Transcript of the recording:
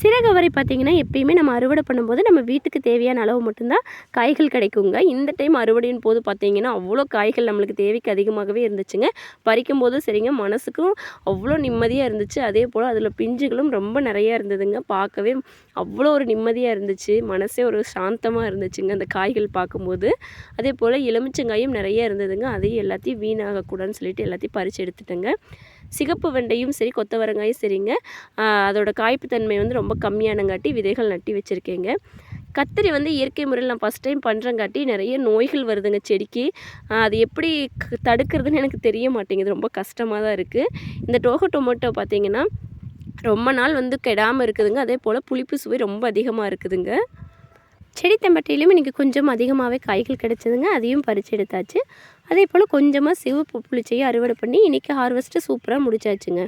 சிறகவரை பார்த்திங்கன்னா எப்பயுமே நம்ம அறுவடை பண்ணும்போது நம்ம வீட்டுக்கு தேவையான அளவு மட்டும்தான் காய்கள் கிடைக்குங்க. இந்த டைம் அறுவடையின் போது பார்த்திங்கன்னா அவ்வளோ காய்கள் நம்மளுக்கு தேவைக்கு அதிகமாகவே இருந்துச்சுங்க. பறிக்கும் போதும் சரிங்க மனசுக்கும் அவ்வளோ நிம்மதியாக இருந்துச்சு. அதே போல் அதில் பிஞ்சுகளும் ரொம்ப நிறையா இருந்ததுங்க. பார்க்கவே அவ்வளோ ஒரு நிம்மதியாக இருந்துச்சு. மனசே ஒரு சாந்தமாக இருந்துச்சுங்க அந்த காய்கள் பார்க்கும்போது. அதே போல் எலுமிச்சங்காயும் நிறைய இருந்ததுங்க. அதையும் எல்லாத்தையும் வீணாகக்கூடாதுன்னு சொல்லிட்டு எல்லாத்தையும் பறித்து எடுத்துட்டேங்க. சிகப்பு வெண்டையும் சரி கொத்தவரங்காயும் சரிங்க. அதோட காய்ப்பு தன்மை வந்து ரொம்ப ரொம்ப கம்மியானங்காட்டி விதைகள் நட்டி வச்சுருக்கேங்க. கத்திரி வந்து இயற்கை முறையில் நான் ஃபஸ்ட் டைம் பண்ணுறங்காட்டி நிறைய நோய்கள் வருதுங்க செடிக்கு. அது எப்படி தடுக்கிறதுன்னு எனக்கு தெரிய மாட்டேங்குது. ரொம்ப கஷ்டமாக தான் இருக்குது இந்த டோகோ டொமேட்டோ பார்த்திங்கன்னா ரொம்ப நாள் வந்து கெடாமல் இருக்குதுங்க. அதே போல் புளிப்பு சுவை ரொம்ப அதிகமாக இருக்குதுங்க. செடி தம்பட்டையிலையும் இன்றைக்கி கொஞ்சம் அதிகமாகவே காய்கள் கிடச்சிதுங்க. அதையும் பறித்து எடுத்தாச்சு. அதே போல் கொஞ்சமாக சிவப்பு புளிச்சையும் அறுவடை பண்ணி இன்றைக்கி ஹார்வெஸ்ட்டு சூப்பராக முடிச்சாச்சுங்க.